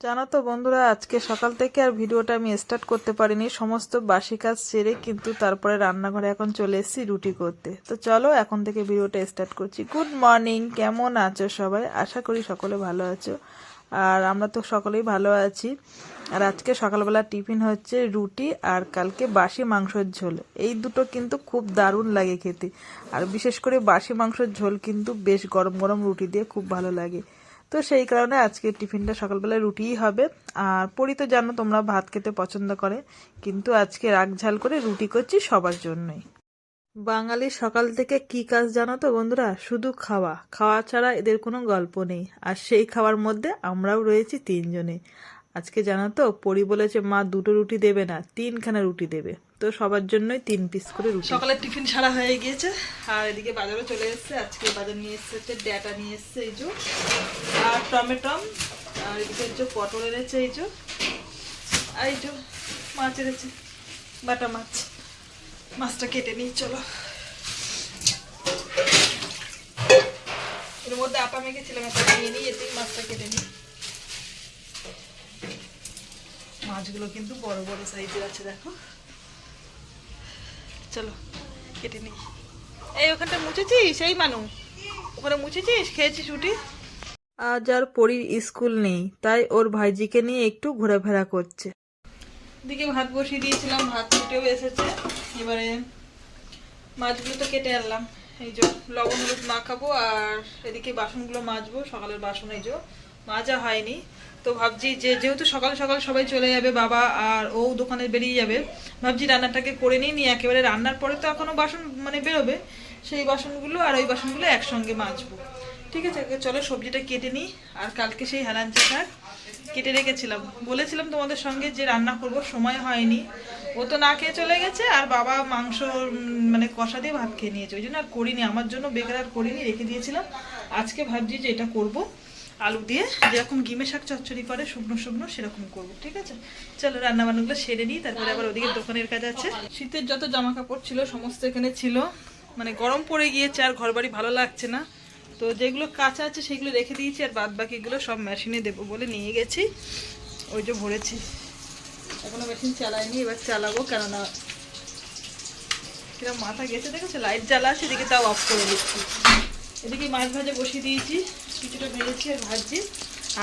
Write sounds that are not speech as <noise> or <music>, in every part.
জানো তো বন্ধুরা, আজকে সকাল থেকে আর ভিডিওটা আমি স্টার্ট করতে পারিনি। সমস্ত বাসি কাজ সেরে কিন্তু তারপরে রান্নাঘরে এখন চলে এসেছি রুটি করতে। তো চলো এখন থেকে ভিডিওটা স্টার্ট করছি। গুড মর্নিং কেমন আছো সবাই? আশা করি সকলে ভালো আছো। আর আমরা তো সকলেই ভালো আছি। আর আজকে সকালবেলা টিফিন হচ্ছে রুটি আর কালকে বাসি মাংসের ঝোল। এই দুটো কিন্তু খুব দারুণ লাগে খেতে। আর বিশেষ করে বাসি মাংসের ঝোল কিন্তু বেশ গরম গরম রুটি দিয়ে খুব ভালো লাগে। তো সেই কারণে আজকে টিফিনটা সকালবেলায় রুটিই হবে। আর পরি তো জানো তোমরা ভাত খেতে পছন্দ করে, কিন্তু আজকে রাগ ঝাল করে রুটি করছি সবার জন্যই। বাঙালি সকাল থেকে কি কাজ জানো তো বন্ধুরা? শুধু খাওয়া। খাওয়া ছাড়া এদের কোনো গল্প নেই। আর সেই খাওয়ার মধ্যে আমরাও রয়েছি তিনজনে। আজকে জানো তো পরি বলেছে, মা দুটো রুটি দেবে না, তিনখানা রুটি দেবে। তো সবার জন্যই তিন পিস করে রুটি। সকালের টিফিন সারা হয়ে গিয়েছে। আর এদিকে বাজারে চলে এসেছে, আজকে বাজার নিয়ে এসেছে হচ্ছে ডেটা, নিয়ে এসেছে এই যে। আর টমেটম আর এদিকে হচ্ছে পটল এনেছে এই যে। আর এই যে মাছ এনেছে, বাটা মাছ। মাছটা কেটে নিই, চলো। এর মধ্যে আটা মেখেছিলাম, একটা নিয়ে নিই এতেই মাছটা কেটে নিই। মাছগুলো কিন্তু বড় বড় সাইজের আছে, দেখো। চলো কেটে নিই। এই ওখানটা মুছেছিস? সেই মানু ওখানে মুছেছিস? খেয়েছিস রুটি? আজ আর পরীর স্কুল নেই তাই ওর ভাইজিকে নিয়ে একটু ঘোরাফেরা করছে। দিকে ভাত বসিয়ে দিয়েছিলাম ভাত ফুটেও এসেছে। এবারে মাছগুলো তো কেটে আনলাম। এই যে লবণ হলুদ মাখাবো আর এদিকে বাসনগুলো মাজবো সকালের বাসন এই যে মাজা হয়নি। তো ভাবছি যে যেহেতু সকাল সকাল সবাই চলে যাবে, বাবা আর ও দোকানে বেরিয়ে যাবে, ভাবছি রান্নাটাকে করে নিই, নিয়ে একেবারে রান্নার পরে তো এখনও বাসন মানে বেরোবে, সেই বাসনগুলো আর ওই বাসনগুলো একসঙ্গে মাজবো। ঠিক আছে চলো সবজিটা কেটে নিই, আর কালকে সেই হেলাঞ্চি শাক কেটে রেখেছিলাম। বলেছিলাম তোমাদের সঙ্গে যে রান্না করব, সময় হয়নি। ও তো না খেয়ে চলে গেছে, আর বাবা মাংস মানে কষা দিয়ে ভাত খেয়ে নিয়েছে, ওই জন্য আর করিনি, আমার জন্য বেকার আর করিনি, রেখে দিয়েছিলাম। আজকে ভাবছি যে এটা করব। আলু দিয়ে যেরকম গিমে শাক চচ্চড়ি করে, শুকনো শুকনো সেরকম করব, ঠিক আছে? চলো রান্না বান্নাগুলো সেরে নিই, তারপরে আবার ওদিকে দোকানের কাজ আছে। শীতের যত জামা কাপড় ছিল, সমস্ত এখানে ছিল। মানে গরম পড়ে গিয়েছে, আর ঘর বাড়ি ভালো লাগছে না। তো যেগুলো কাঁচা আছে, সেগুলো রেখে দিয়েছি, আর বাদ বাকিগুলো সব মেশিনে দেবো বলে নিয়ে গেছি। ওই যে ভরেছি। এখনও মেশিন চালাইনি, এবার চালাবো, কেননা কিরম মাথা গেছে, দেখেছ? লাইট জ্বালা আছে, এদিকে তাও অফ করে দিচ্ছি। এদিকে মাছ ভাজা বসিয়ে দিয়েছি। কিছুটা ভেজেছি আর ভাজছি।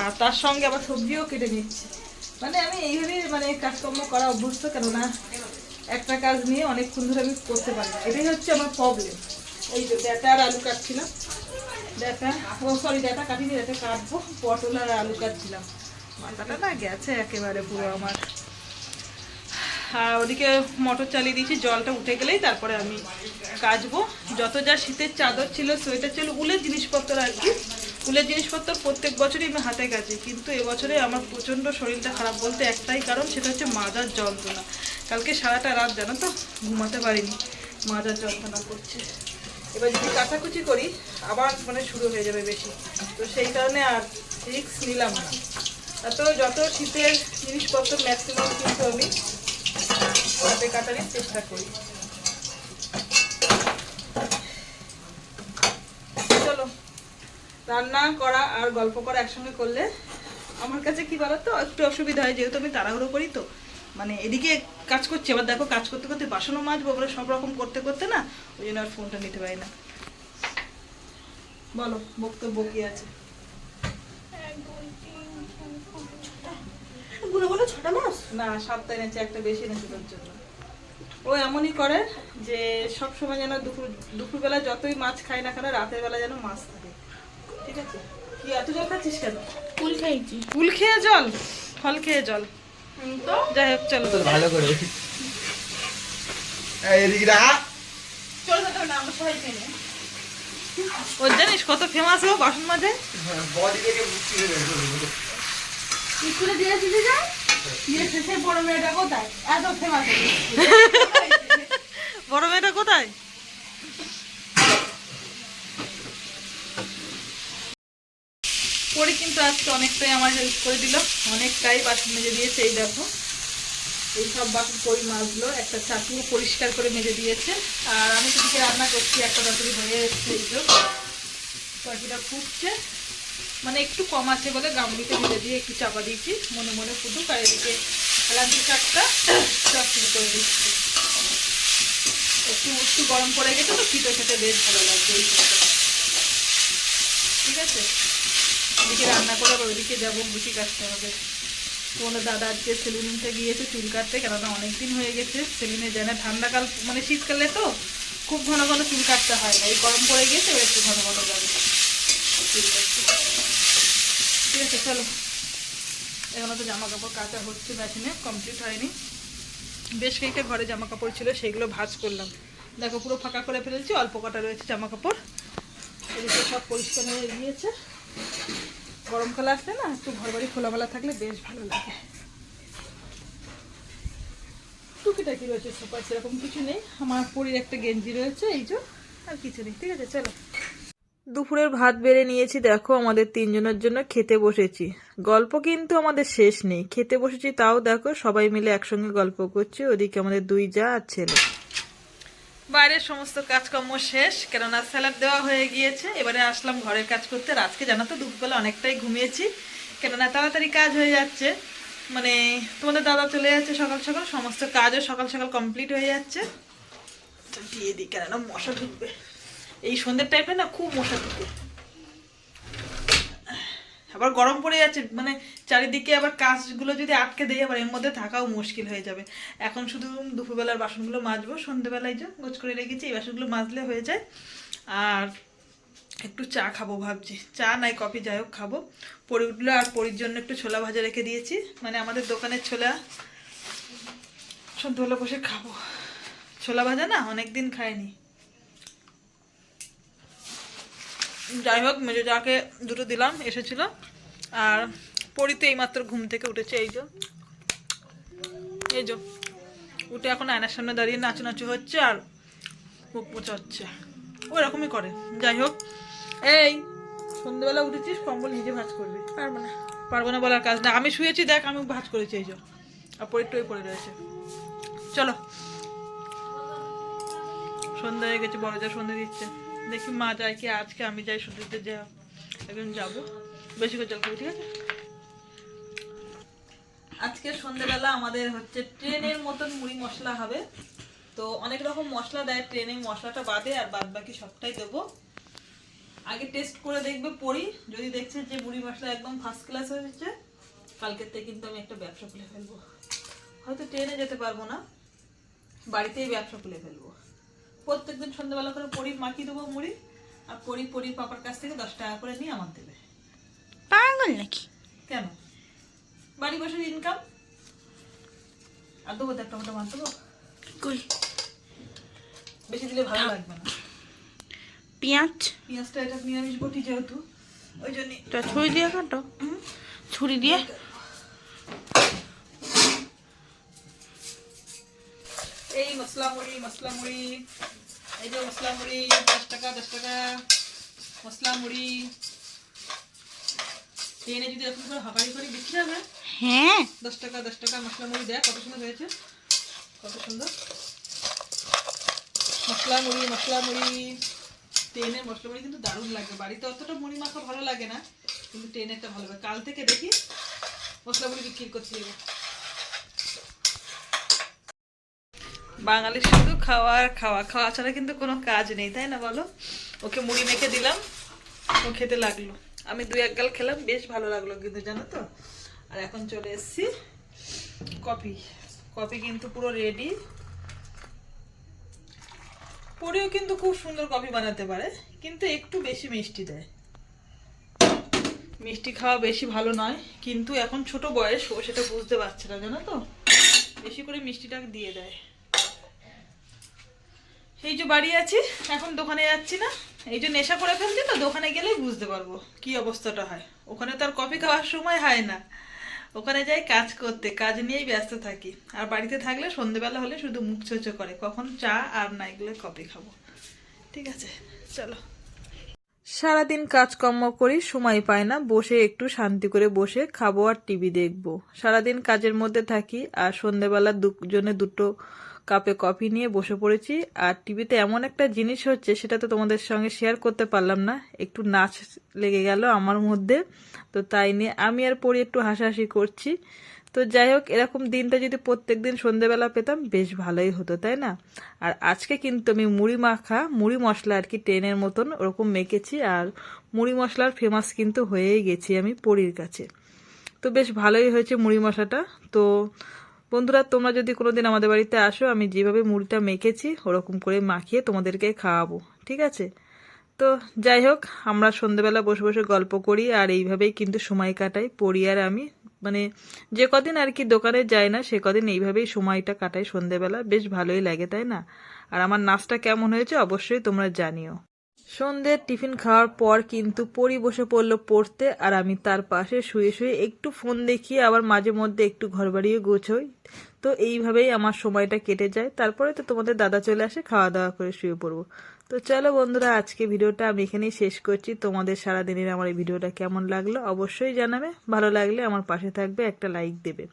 আর তার সঙ্গে আবার সবজিও কেটে নিচ্ছি। মানে আমি এইভাবেই মানে কাজকর্ম করা অভ্যস্ত, কেননা একটা কাজ নিয়ে অনেকক্ষণ ধরে আমি করতে পারি। এটাই হচ্ছে আমার প্রবলেম এই যে ডেটা আর আলু কাটছিলাম। ডেটা ও সরি ডেটা কাটিনি ডেটা কাটবো। পটল আর আলু কাটছিলাম। মাথাটা না গেছে একেবারে পুরো আমার। আর ওদিকে মোটর চালিয়ে দিয়েছি, জলটা উঠে গেলেই তারপরে আমি কাচবো। যত যা শীতের চাদর ছিল, সোয়েটার ছিল, উলের জিনিসপত্র আর কি। উলের জিনিসপত্র প্রত্যেক বছরই আমি হাতে কাচি। কিন্তু এবছরে আমার প্রচণ্ড শরীরটা খারাপ বলতে একটাই কারণ, সেটা হচ্ছে মাজার যন্ত্রণা। কালকে সারাটা রাত জানো তো, ঘুমাতে পারিনি। মাজার যন্ত্রণা করছে। এবার যদি কাটাকুচি করি, আবার মানে শুরু হয়ে যাবে বেশি। তো সেই কারণে আর রিক্স নিলাম না। এত যত শীতের জিনিসপত্র ম্যাক্সিমাম কিন্তু আমি হাতে কাটারই চেষ্টা করি চলো রান্না করা আর গল্প করা একসঙ্গে করলে আমার কাছে কি বলো তো একটু অসুবিধা হয় যেহেতু আমি তাড়াহুড়ো করি তো। মানে এদিকে কাজ করছি আবার দেখো কাজ করতে করতে বাসনও মাজবো বলে সব রকম করতে করতে না ওই জন্য আর ফোনটা নিতে পারি না। বলো বক্তব্য কি আছে? গুলো গুলো ছটা মাস? না সাতটা এনেছে একটা বেশি এনেছে তোর জন্য। ও এমনই করে যে সব সময় যেন দুপুর দুপুরবেলা যতই মাছ খায় না কেন রাতের বেলা যেন মাছ থাকে ঠিক আছে কি এত জল খাচ্ছিস কেন? ফুল খেয়ে জল? ফল খেয়ে জল। তো? যাই হোক চলো। ভালো করে। ওর জানিস কত ফেমাস ও বাসন মাঝে হয়ে স্কুলে দিয়ে যায় শেষে বড় মেয়েটা কোথায়? এত ফেমাস <laughs> বড় মেয়েটা কোথায়? পরে কিন্তু আজকে অনেকটাই আমার হেল্প করে দিল। অনেকটাই বাসন মেজে দিয়েছে, এই দেখো। এই সব বাসন পরি মাছগুলো একটা চাকু পরিষ্কার করে মেজে দিয়েছে। আর আমি সেদিকে রান্না করছি, একটা তরকারি হয়ে এসছে এই তরকারিটা ফুটছে। মানে একটু কম আছে বলে গামলিতে ঢেলে দিয়ে একটু চাপা দিয়েছি, মনে মনে ফুটুক। আর এদিকে শাকটা সব শুরু করে দিচ্ছি। একটু একটু গরম পড়ে গেছে তো পিঠে খেতে বেশ ভালো এই ঠিক আছে? এদিকে রান্না করে আবার ওদিকে যাব গুটি কাটতে হবে। তোমাদের দাদা আজকে সেলুনতে গিয়েছে, চুল কাটতে, কেননা অনেক দিন হয়ে গেছে। সেলুনে যায় না, ঠান্ডাকাল মানে শীতকালে তো খুব ঘন ঘন চুল কাটতে হয় না, এই গরম পড়ে গিয়েছে একটু ঘন ঘন যাবে। ঠিক আছে, চলো। এখনও তো জামা কাপড় কাচা হচ্ছে, মেশিনে কমপ্লিট হয়নি। বেশ কয়েকটা ঘরে জামা কাপড় ছিল, সেগুলো ভাজ করলাম। দেখো, পুরো ফাঁকা করে ফেলেছি, অল্প কটা রয়েছে জামা কাপড় এদিকে সব পরিষ্কার হয়ে গিয়েছে। গরমকালে আসলে না, একটু ঘর বাড়ি খোলামেলা থাকলে বেশ ভালো লাগে। টুকিটাকি রয়েছে সুপার সেরকম কিছু নেই। আমার পরির একটা গেঞ্জি রয়েছে, এই জন্য আর কিছু নেই। ঠিক আছে, চলো। দুপুরের ভাত বেড়ে নিয়েছি, দেখো, আমাদের তিনজনের জন্য খেতে বসেছি। গল্প কিন্তু আমাদের শেষ নেই। খেতে বসেছি তাও দেখো, সবাই মিলে একসঙ্গে গল্প করছি, ওদিকে আমাদের দুই যা আর ছেলে। বাইরের সমস্ত কাজকর্ম শেষ, কেননা স্যালাড দেওয়া হয়ে গিয়েছে। এবারে আসলাম ঘরের কাজ করতে। আজকে জানো তো, দুপুরবেলা অনেকটাই ঘুমিয়েছি, কেননা তাড়াতাড়ি কাজ হয়ে যাচ্ছে। মানে তোমাদের দাদা চলে যাচ্ছে সকাল সকাল, সমস্ত কাজও সকাল সকাল কমপ্লিট হয়ে যাচ্ছে। দিয়ে দিই, কেননা মশা ঢুকবে। এই সন্ধ্যের টাইপে না খুব মশা ঢুকে। আবার গরম পড়ে যাচ্ছে মানে চারিদিকে আবার কাজগুলো যদি আটকে দেয় আবার এর মধ্যে থাকাও মুশকিল হয়ে যাবে। এখন শুধু দুপুরবেলার বাসনগুলো মাজবো সন্ধ্যেবেলায় যে গোছ করে রেখেছি, এই বাসনগুলো মাজলে হয়ে যায়। আর একটু চা খাব ভাবছি। চা নাই, কফি যাই হোক খাব। পরি উঠল আর পরির জন্য একটু ছোলা ভাজা রেখে দিয়েছি। মানে আমাদের দোকানের ছোলা, সন্ধ্যেবেলা বসে খাব। ছোলা ভাজা না অনেক দিন খাইনি। যাই হোক মেজো যাকে দুটো দিলাম এসেছিল। আর পড়িতে এইমাত্র ঘুম থেকে উঠেছে এই যে। এই যে উঠে এখন আয়নার সামনে দাঁড়িয়ে নাচু নাচু হচ্ছে আর মুখ মোচা হচ্ছে ওই রকমই করে। যাই হোক এই সন্ধ্যেবেলা উঠেছিস কম্বল নিজে ভাজ করবি। পারব না। পারব না বলার কাজ না আমি শুয়েছি দেখ আমি ভাজ করেছি এই যে। আর পরিটই পড়ে রয়েছে। চলো। সন্ধ্যা হয়ে গেছে বড় যা সন্ধ্যা দিচ্ছে। দেখি মা যায় কি, আজকে আমি যাই সন্ধ্যেতে যা একদিন যাব। বেশি করে জল খাবি, ঠিক আছে? আজকে সন্ধ্যেবেলা আমাদের হচ্ছে ট্রেনের মতন মুড়ি মশলা হবে। তো অনেক রকম মশলা দেয়, ট্রেনে মশলাটা বাদে আর বাদ বাকি সবটাই দেবো। আগে টেস্ট করে দেখবে, পড়ি। যদি দেখছে যে মুড়ি মশলা একদম ফার্স্ট ক্লাস হয়েছে কালকের থেকে কিন্তু আমি একটা ব্যবসা খুলে ফেলব। হয়তো ট্রেনে যেতে পারব না, বাড়িতেই ব্যবসা খুলে ফেলব। প্রত্যেকদিন সন্ধ্যাবেলা করে পরি মাখিয়ে দেবো মুড়ি আর পরি পরির পাপার কাছ থেকে দশ টাকা করে নিয়ে আমার দেবে। পাগল নাকি? কেন? বাড়ি বসে ইনকাম আর দেবো তো একটা মোটা মাছ দেবো? কই? বেশি দিলে ভালো লাগবে না। পেঁয়াজ? পেঁয়াজটা এটা নিরামিষ বটি যেহেতু ওই জন্যই তা ছুরি দিয়ে কাটো। ছুরি দিয়ে? মশলা মুড়ি এই যে মশলা মুড়ি দশ টাকা দশ টাকা মশলা মুড়ি ট্রেনে যদি এরকম করে করে বিক্রি হবে হ্যাঁ দশ টাকা দশ টাকা মশলা মুড়ি দেয় কত সুন্দর হয়েছে কত সুন্দর মশলা মুড়ি মশলা মুড়ি ট্রেনের মশলা মুড়ি কিন্তু দারুণ লাগে। বাড়িতে অতটা মুড়ি মাখা ভালো লাগে না কিন্তু ট্রেনেরটা ভালো লাগে। কাল থেকে দেখি মশলা মুড়ি বিক্রি করছি বাঙালির শুধু খাওয়া আর খাওয়া। খাওয়া ছাড়া কিন্তু কোনো কাজ নেই, তাই না বলো? ওকে মুড়ি মেখে দিলাম, ও খেতে লাগল। আমি দু এক গাল খেলাম, বেশ ভালো লাগল কিন্তু, জানো তো? আর এখন চলে এসেছি কফি। কফি কিন্তু পুরো রেডি পরেও কিন্তু খুব সুন্দর কফি বানাতে পারে, কিন্তু একটু বেশি মিষ্টি দেয়। মিষ্টি খাওয়া বেশি ভালো নয়, কিন্তু এখন ছোট বয়স, ও সেটা বুঝতে পারছে না, জানো তো? বেশি করে মিষ্টিটা দিয়ে দেয়। এই যে বাড়ি আছি, এখন দোকানে যাচ্ছি না। এই যে নেশা করে ফেলছি তো, দোকানে গেলেই বুঝতে পারব কি অবস্থাটা হয়। ওখানে তো আর কফি খাওয়ার সময় হয় না। ওখানে যাই কাজ করতে, কাজ নিয়েই ব্যস্ত থাকি। আর বাড়িতে থাকলে সন্ধেবেলা হলে শুধু মুখ চোচো করে, কখন চা আর না এগুলো কফি খাব। ঠিক আছে, চলো। সারাদিন কাজকর্ম করি, সময় পাই না, বসে একটু শান্তি করে বসে খাব আর টিভি দেখব। সারাদিন কাজের মধ্যে থাকি আর সন্ধেবেলা দুজনে দুটো কাপে কফি নিয়ে বসে পড়েছি। আর টিভিতে এমন একটা জিনিস হচ্ছে সেটা তো তোমাদের সঙ্গে শেয়ার করতে পারলাম না। একটু নাচ লেগে গেল আমার মধ্যে। তো তাই নিয়ে আমি আর পড়ি একটু হাসাহাসি করছি। তো যাই হোক, এরকম দিনটা যদি প্রত্যেক দিন সন্ধেবেলা পেতাম, বেশ ভালোই হতো, তাই না? আর আজকে কিন্তু আমি মুড়ি মাখা, মুড়ি মশলা আর কি ট্রেনের মতন ওরকম মেখেছি। আর মুড়ি মশলার ফেমাস কিন্তু হয়েই গেছি আমি পরির কাছে। তো বেশ ভালোই হয়েছে মুড়ি মশলাটা। তো বন্ধুরা, তোমরা যদি কোনোদিন আমাদের বাড়িতে আসো, আমি যেভাবে মুড়িটা মেখেছি, ওরকম করে মাখিয়ে তোমাদেরকে খাওয়াবো, ঠিক আছে? তো যাই হোক, আমরা সন্ধেবেলা বসে বসে গল্প করি, আর এইভাবেই কিন্তু সময় কাটাই, পড়ি আর আমি। মানে যে কদিন আর কি দোকানে যাই না, সে কদিন এইভাবেই সময়টা কাটাই সন্ধেবেলা। বেশ ভালোই লাগে, তাই না? আর আমার নাচটা কেমন হয়েছে, অবশ্যই তোমরা জানিও। সন্ধ্যের টিফিন খাওয়ার পর কিন্তু পরি বসে পড়ল পড়তে, আর আমি তার পাশে শুয়ে শুয়ে একটু ফোন দেখি আবার মাঝে মধ্যে একটু ঘর বাড়িয়ে গোছই। তো এইভাবেই আমার সময়টা কেটে যায়। তারপরে তো তোমাদের দাদা চলে আসে, খাওয়া দাওয়া করে শুয়ে পড়ব। তো চলো বন্ধুরা, আজকে ভিডিওটা আমি এখানেই শেষ করছি। তোমাদের সারাদিনের আমার এই ভিডিওটা কেমন লাগল অবশ্যই জানাবে। ভালো লাগলে আমার পাশে থাকবে, একটা লাইক দেবে।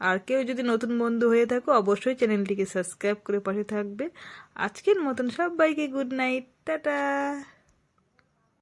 আর কেউ যদি নতুন বন্ধু হয়ে থাকো, অবশ্যই চ্যানেলটিকে সাবস্ক্রাইব করে পাশে থাকবে। আজকের মতন সবাইকে গুড নাইট, টাটা।